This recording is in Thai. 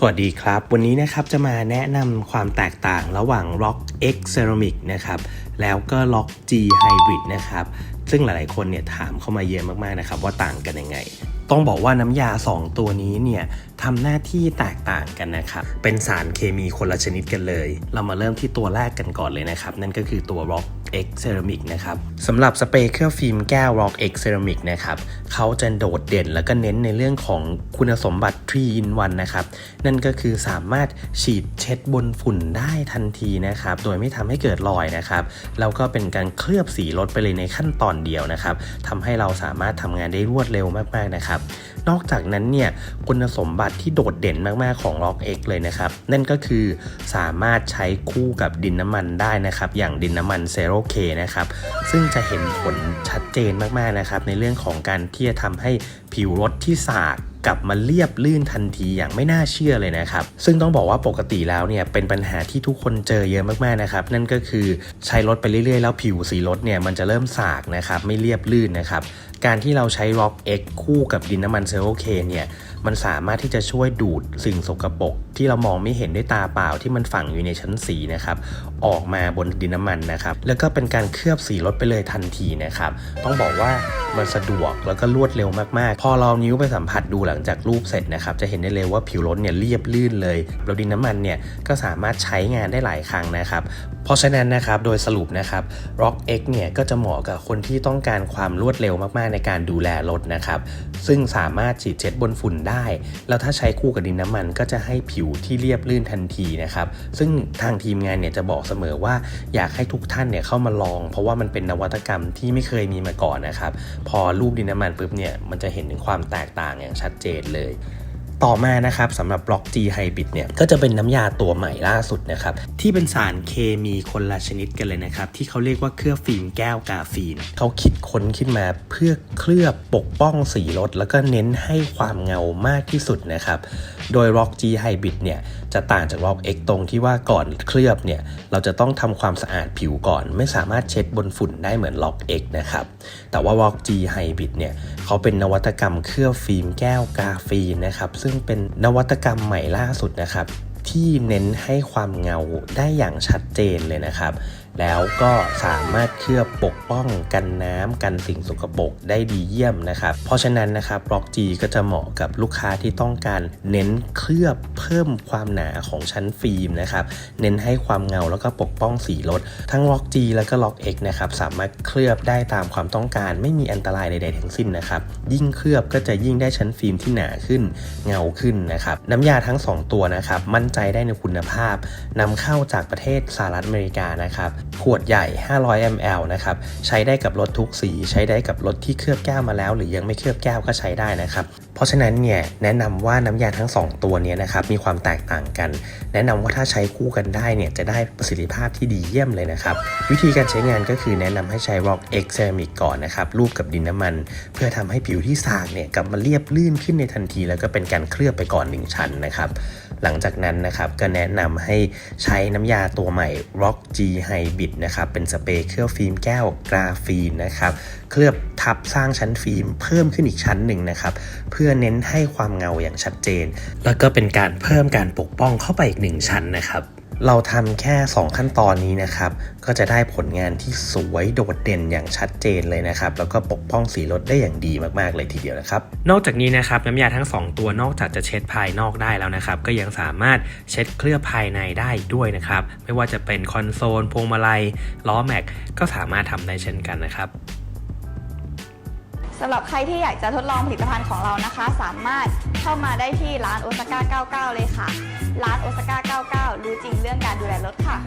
สวัสดีครับ วันนี้นะครับจะมาแนะนำความแตกต่างระหว่าง Rock X Ceramic นะครับแล้วก็ Rock G Hybrid นะครับซึ่งหลายๆคนเนี่ยถามเข้ามาเยอะมากๆนะครับว่าต่างกันยังไง ต้องบอกว่าน้ำยา 2 ตัวนี้เนี่ยทำหน้าที่แตกต่างกันนะครับ เป็นสารเคมีคนละชนิดกันเลย เรามาเริ่มที่ตัวแรกกันก่อนเลยนะครับ นั่นก็คือตัว Rock X Ceramic นะครับสำหรับสเปรย์เคลือบฟิล์มแก้ว Rock X Ceramic นะครับเขาจะโดดเด่นแล้วก็เน้นในเรื่องของคุณสมบัติ 3 in 1 นะครับ นั่นก็คือสามารถฉีดเช็ดบนฝุ่นได้ทันทีนะครับ โดยไม่ทำให้เกิดรอยนะครับ แล้วก็เป็นการเคลือบสีรถไปเลยในขั้นตอนเดียวนะครับทำให้เราสามารถทำงานได้รวดเร็วมากๆนะครับ นอกจากนั้นเนี่ยคุณสมบัติที่โดดเด่นมากๆของ Rock X เลยนะครับ นั่นก็คือสามารถใช้คู่กับดินน้ำมันได้นะครับ อย่างดินน้ำมัน Zero K นะครับ ซึ่งจะเห็นผลชัดเจนมากๆนะครับ ในเรื่องของการที่จะทำให้ผิวรถที่สากกลับมาเรียบลื่นทันทีอย่างไม่น่าเชื่อเลยนะครับ ซึ่งต้องบอกว่าปกติแล้วเนี่ยเป็นปัญหาที่ทุกคนเจอเยอะมากๆนะครับ นั่นก็คือใช้รถไปเรื่อยๆ แล้วผิวสีรถเนี่ยมันจะเริ่มสากนะครับไม่เรียบลื่นนะครับการที่เราใช้ Rock X คู่กับดินน้ำมันเซลโอเคเนี่ย มันสามารถที่จะช่วยดูดสิ่งสกปรกที่เรามองไม่เห็นด้วยตาเปล่าที่มันฝังอยู่ในชั้นสีนะครับ ออกมาบนดินน้ำมันนะครับ แล้วก็เป็นการเคลือบสีรถไปเลยทันทีนะครับ ต้องบอกว่ามันสะดวกแล้วก็รวดเร็วมากๆ พอเรานิ้วไปสัมผัสดูหลังจากรูปเสร็จนะครับ จะเห็นได้เลยว่าผิวรถเนี่ยเรียบลื่นเลยแล้วดินน้ำมันเนี่ยก็สามารถใช้งานได้หลายครั้งนะครับ เพราะฉะนั้นนะครับโดยสรุปนะครับ Rock X เนี่ยก็จะเหมาะกับคนที่ต้องการความรวดเร็วมากๆในการดูแลรถนะครับ ซึ่งสามารถฉีดเช็ดบนฝุ่นได้ แล้วถ้าใช้คู่กับดินน้ำมันก็จะให้ผิวที่เรียบลื่นทันทีนะครับ ซึ่งทางทีมงานเนี่ยจะบอกเสมอว่าอยากให้ทุกท่านเนี่ยเข้ามาลอง เพราะว่ามันเป็นนวัตกรรมที่ไม่เคยมีมาก่อนนะครับ พอรูปดินน้ำมันปุ๊บเนี่ยมันจะเห็นถึงความแตกต่างอย่างชัดเจนเลย ต่อมานะครับสำหรับ Block G Hybrid เนี่ยก็จะเป็นน้ำยาตัวใหม่ล่าสุดนะครับที่เป็นสารเคมีคนละชนิดกันเลยนะครับที่เขาเรียกว่าเคลือบฟิล์มแก้วกาฟีนเขาคิดค้นขึ้นมาเพื่อเคลือบปกป้องสีรถ แล้วก็เน้นให้ความเงามากที่สุดนะครับโดย Rock G Hybrid เนี่ยจะต่างจาก Rock X ตรงที่ว่าก่อนเคลือบเนี่ยเราจะต้องทำความสะอาดผิวก่อน ไม่สามารถเช็ดบนฝุ่นได้เหมือน Rock X นะครับแต่ว่า Rock G Hybrid เนี่ยเขาเป็นนวัตกรรมเคลือบฟิล์มแก้วกาฟีนนะครับซึ่งเป็นนวัตกรรมใหม่ล่าสุดนะครับที่เน้นให้ความเงาได้อย่างชัดเจนเลยนะครับแล้วก็สามารถเคลือบปกป้องกันน้ำกันสิ่งสกปรกได้ดีเยี่ยมนะครับ เพราะฉะนั้นนะครับบล็อก G ก็จะเหมาะกับลูกค้าที่ต้องการเน้นเคลือบเพิ่มความหนาของชั้นฟิล์มนะครับ เน้นให้ความเงาแล้วก็ปกป้องสีรถ ทั้งล็อก G แล้วก็ล็อก X นะครับสามารถเคลือบได้ตามความต้องการ ไม่มีอันตรายใดๆทั้งสิ้นนะครับ ยิ่งเคลือบก็จะยิ่งได้ชั้นฟิล์มที่หนาขึ้นเงาขึ้นนะครับ น้ำยาทั้ง 2 ตัวนะครับ มั่นใจได้ในคุณภาพนำเข้าจากประเทศสหรัฐอเมริกานะครับขวดใหญ่ 500 ml นะครับ ใช้ได้กับรถทุกสี ใช้ได้กับรถที่เคลือบแก้วมาแล้ว หรือยังไม่เคลือบแก้วก็ใช้ได้นะครับ เพราะฉะนั้นเนี่ยแนะนำว่าน้ำยาทั้ง 2 ตัวเนี้นะครับมีความแตกต่างกัน แนะนำว่าถ้าใช้คู่กันได้เนี่ยจะได้ประสิทธิภาพที่ดีเยี่ยมเลยนะครับ วิธีการใช้งานก็คือแนะนำให้ใช้ Rock X Ceramic ก่อนนะครับรูปกับดินน้ำมัน เพื่อทำให้ผิวที่สากเนี่ยกลับมาเรียบลื่นขึ้นในทันที แล้วก็เป็นการเคลือบไปก่อน 1 ชั้นนะครับ หลังจากนั้นนะครับก็แนะนำให้ใช้น้ำยาตัวใหม่ Rock G Hybrid นะครับเป็นสเปรย์เคลือบฟิล์มแก้วกราฟีนนะครับเคลือบทับสร้างชั้นฟิล์มเพิ่มขึ้นอีกชั้นหนึ่งนะครับเพื่อเน้นให้ความเงาอย่างชัดเจน แล้วก็เป็นการเพิ่มการปกป้องเข้าไปอีกหนึ่งชั้นนะครับ เราทำแค่ 2 ขั้นตอนนี้นะครับ ก็จะได้ผลงานที่สวยโดดเด่นอย่างชัดเจนเลยนะครับ แล้วก็ปกป้องสีรถได้อย่างดีมากๆเลยทีเดียวนะครับ นอกจากนี้นะครับน้ำยาทั้ง 2 ตัวนอกจากจะเช็ดภายนอกได้แล้วนะครับ ก็ยังสามารถเช็ดเคลือบภายในได้ด้วยนะครับ ไม่ว่าจะเป็นคอนโซลพวงมาลัยล้อแม็กก็สามารถทำได้เช่นกันนะครับ สำหรับใครที่อยากจะทดลองผลิตภัณฑ์ของเรานะคะ สามารถเข้ามาได้ที่ร้านโอซาก้า99 เลยค่ะ ร้านโอซาก้า99 รู้จริงเรื่องการดูแลรถค่ะ